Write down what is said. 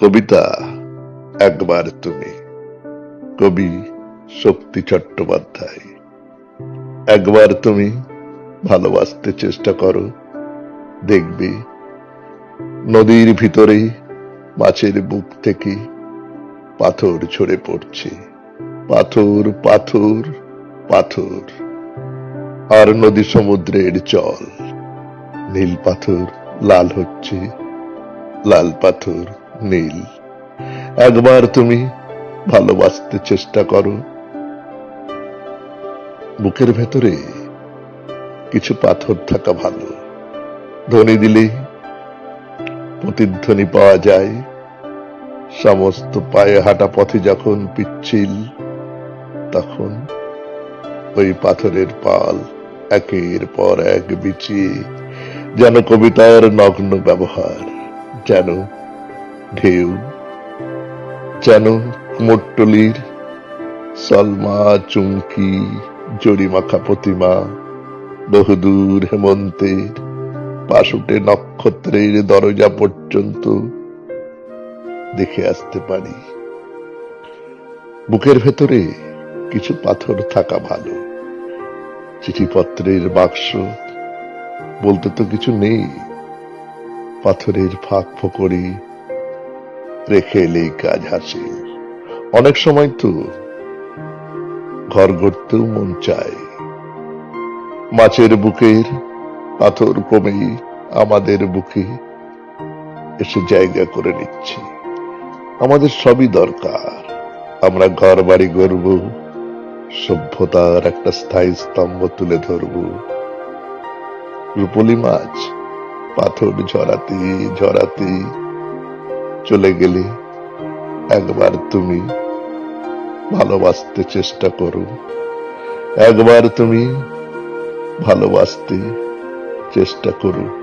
কবিতা, একবার তুমি। কবি শক্তি চট্টোপাধ্যায়। একবার তুমি ভালোবাসতে চেষ্টা করো, দেখবে নদীর ভিতরে মাছের বুক থেকে পাথর ঝরে পড়ছে। পাথর পাথর পাথর। আর নদী সমুদ্রের জল, নীল পাথর লাল হচ্ছে, লাল পাথর নীল। একবার তুমি ভালোবাসতে চেষ্টা করো। বুকের ভেতরে কিছু পাথর থাকা ভালো। ধ্বনি দিলে প্রতিধ্বনি পাওয়া যায়। সমস্ত পায়ে হাঁটা পথে যখন পিচ্ছিল, তখন ওই পাথরের পাল একের পর এক বিছিয়ে, যেন কবিতার নগ্ন ব্যবহার, যেন ঢেউ, যেন কুমোরটলির সলমা চুমকি, জরিমাখা প্রতিমা, বহুদূর হেমন্তের পাশুটে নক্ষত্রের দরজা পর্যন্ত দেখে আসতে পারি। বুকের ভেতরে কিছু পাথর থাকা ভালো। চিঠিপত্রের বাক্স বলতে তো কিছু নেই। পাথরের ফাঁক ফোকরি রেখে এলেই কাজ হাসে অনেক সময় তো ঘর গড়তেও মন চায়। মাছের বুকের পাথর কমেই আমাদের বুকে এসে জায়গা করে নিচ্ছে। আমাদের সবই দরকার। আমরা ঘর বাড়ি গড়ব, সভ্যতার একটা স্থায়ী স্তম্ভ তুলে ধরব। রূপলি মাছ পাথর ঝরাতে ঝরাতে চলে গেলে একবার তুমি ভালোবাসতে চেষ্টা করো। একবার তুমি ভালোবাসতে চেষ্টা করো।